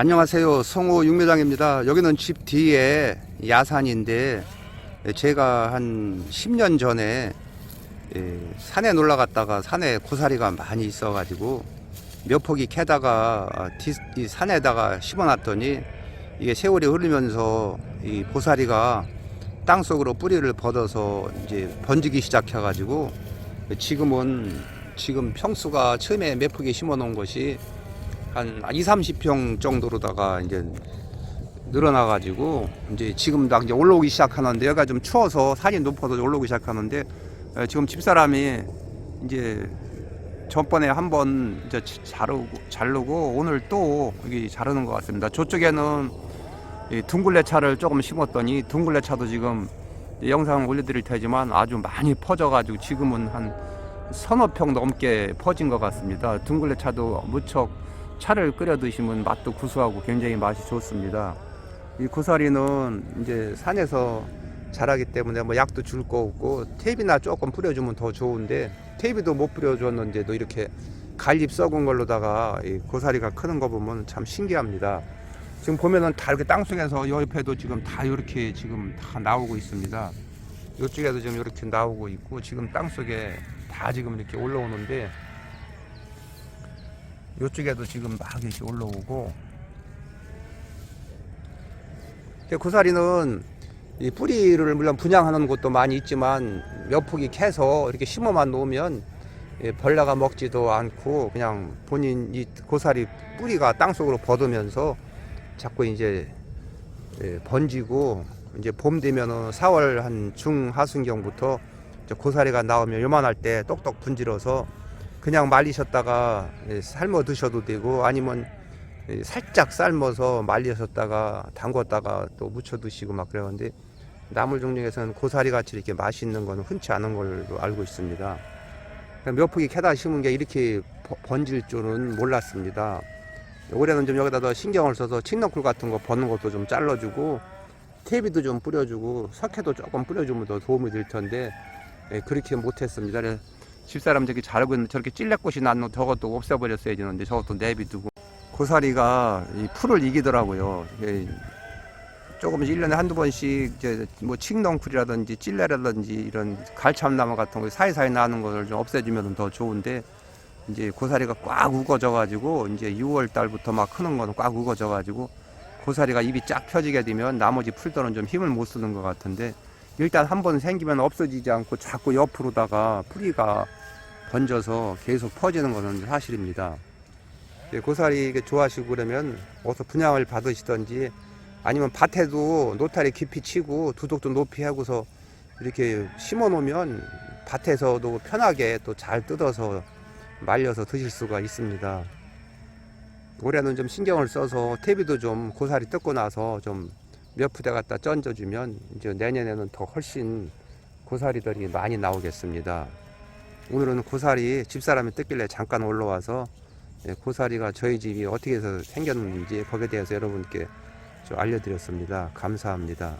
안녕하세요. 성호 육묘장입니다. 여기는 집 뒤에 야산인데 제가 한 10년 전에 예, 산에 놀러 갔다가 산에 고사리가 많이 있어가지고 몇 포기 캐다가 아, 산에다가 심어놨더니 이게 세월이 흐르면서 이 고사리가 땅 속으로 뿌리를 벗어서 이제 번지기 시작해가지고 지금은 지금 평수가 처음에 몇 포기 심어놓은 것이 한 2, 30평 정도로다가 이제 늘어나가지고 이제 지금 다 이제 올라오기 시작하는데 여기가 좀 추워서 산이 높아서 올라오기 시작하는데 에, 지금 집사람이 이제 전번에 한번 이제 치- 자르고 자르고 오늘 또 여기 자르는 것 같습니다. 저쪽에는 이 둥글레 차를 조금 심었더니 둥글레 차도 지금 영상 올려드릴 테지만 아주 많이 퍼져가지고 지금은 한 서너 평 넘게 퍼진 것 같습니다. 둥글레 차도 무척 차를 끓여 드시면 맛도 구수하고 굉장히 맛이 좋습니다. 이 고사리는 이제 산에서 자라기 때문에 뭐 약도 줄 거 없고 테이프나 조금 뿌려주면 더 좋은데 테이프도 못 뿌려줬는데도 이렇게 갈잎 썩은 걸로다가 이 고사리가 크는 거 보면 참 신기합니다. 지금 보면은 다 이렇게 땅 속에서 요 옆에도 지금 다 이렇게 지금 다 나오고 있습니다. 이쪽에도 지금 이렇게 나오고 있고 지금 땅 속에 다 지금 이렇게 올라오는데 이쪽에도 지금 막 이렇게 올라오고. 고사리는 이 뿌리를 물론 분양하는 곳도 많이 있지만 몇 포기 캐서 이렇게 심어만 놓으면 예, 벌레가 먹지도 않고 그냥 본인 이 고사리 뿌리가 땅 속으로 벗으면서 자꾸 이제 예, 번지고 이제 봄 되면은 4월 한 중하순경부터 고사리가 나오면 요만할 때 똑똑 분질러서 그냥 말리셨다가 예, 삶아 드셔도 되고 아니면 예, 살짝 삶아서 말리셨다가 담궜다가 또 무쳐 드시고 막 그러는데 나물 종류에서는 고사리 같이 이렇게 맛있는 거는 흔치 않은 걸로 알고 있습니다. 그러니까 몇 포기 캐다 심은 게 이렇게 버- 번질 줄은 몰랐습니다. 올해는 좀 여기다 더 신경을 써서 칡넝쿨 같은 거 버는 것도 좀 잘라주고 테이비도 좀 뿌려주고 석회도 조금 뿌려주면 더 도움이 될 텐데 예, 그렇게 못했습니다. 집사람 저기 자르고 있는데 저렇게 찔레꽃이 났는 저것도 없애버렸어야 되는데 저것도 내비두고 고사리가 이 풀을 이기더라고요. 예, 조금씩 1년에 한두 번씩 이제 뭐 칡넝쿨이라든지 찔레라든지 이런 갈참나무 같은 거 사이사이 나는 것을 좀 없애주면 더 좋은데 이제 고사리가 꽉 우거져 가지고 이제 6월 달부터 막 크는 거는 꽉 우거져 가지고 고사리가 입이 쫙 펴지게 되면 나머지 풀들은 좀 힘을 못 쓰는 것 같은데 일단 한 번 생기면 없어지지 않고 자꾸 옆으로다가 뿌리가 번져서 계속 퍼지는 것은 사실입니다. 예, 고사리 이게 좋아하시고 그러면 어서 분양을 받으시던지 아니면 밭에도 노타리 깊이 치고 두둑도 높이 하고서 이렇게 심어 놓으면 밭에서도 편하게 또 잘 뜯어서 말려서 드실 수가 있습니다. 올해는 좀 신경을 써서 퇴비도 좀 고사리 뜯고 나서 좀몇 푸대 갖다 던져주면 이제 내년에는 더 훨씬 고사리들이 많이 나오겠습니다. 오늘은 고사리 집사람이 뜯길래 잠깐 올라와서 예, 고사리가 저희 집이 어떻게 해서 생겼는지 거기에 대해서 여러분께 좀 알려드렸습니다. 감사합니다.